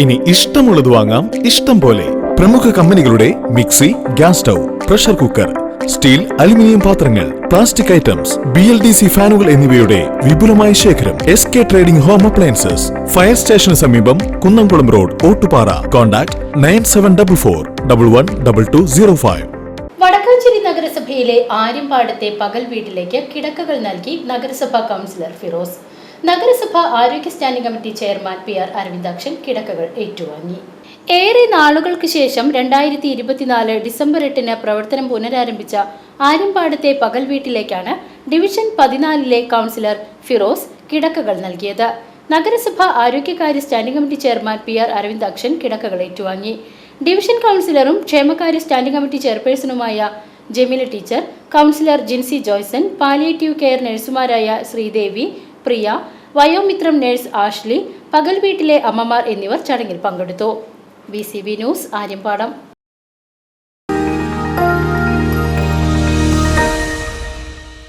ഇനി ഇഷ്ടമുള്ളത് വാങ്ങാം. ഇഷ്ടം പോലെ പ്രമുഖ കമ്പനികളുടെ mixie gas stove pressure cooker steel aluminium പാത്രങ്ങൾ plastic items B L D C ഫാനുകൾ എന്നിവയുടെ വിപുലമായ ശേഖരം S K trading home appliances fire സ്റ്റേഷന് സമീപം Kunnamkulam road Ottupara. Contact nine seven double four double one double two zero five. Vadakkanchery നഗരസഭയിലെ ആര്യമ്പാടത്തെ പകൽ വീട്ടിലേക്ക് കിടക്കകൾ നൽകി നഗരസഭാ കൗൺസിലർ ഫിറോസ്. നഗരസഭ ആരോഗ്യ standing committee chairman P R Aravindakshan കിടക്കകൾ ഏറ്റുവാങ്ങി. ഏറെ നാളുകൾക്ക് ശേഷം രണ്ടായിരത്തി ഇരുപത്തിനാല് ഡിസംബർ എട്ടിന് പ്രവർത്തനം പുനരാരംഭിച്ച ആര്യമ്പാടത്തെ പകൽ വീട്ടിലേക്കാണ് ഡിവിഷൻ പതിനാലിലെ കൗൺസിലർ ഫിറോസ് കിടക്കകൾ നൽകിയത്. നഗരസഭ ആരോഗ്യകാര്യ standing committee chairman P R Aravindakshan കിടക്കകൾ ഏറ്റുവാങ്ങി. ഡിവിഷൻ കൗൺസിലറും ക്ഷേമകാര്യ standing committee ചെയർപേഴ്സണുമായ Jameela teacher councillor Jincy Joyson palliative care നഴ്സുമാരായ Sreedevi Priya Vayomithram nurse Ashley പകൽ വീട്ടിലെ അമ്മമാർ എന്നിവർ ചടങ്ങിൽ പങ്കെടുത്തു. B news Aryampadam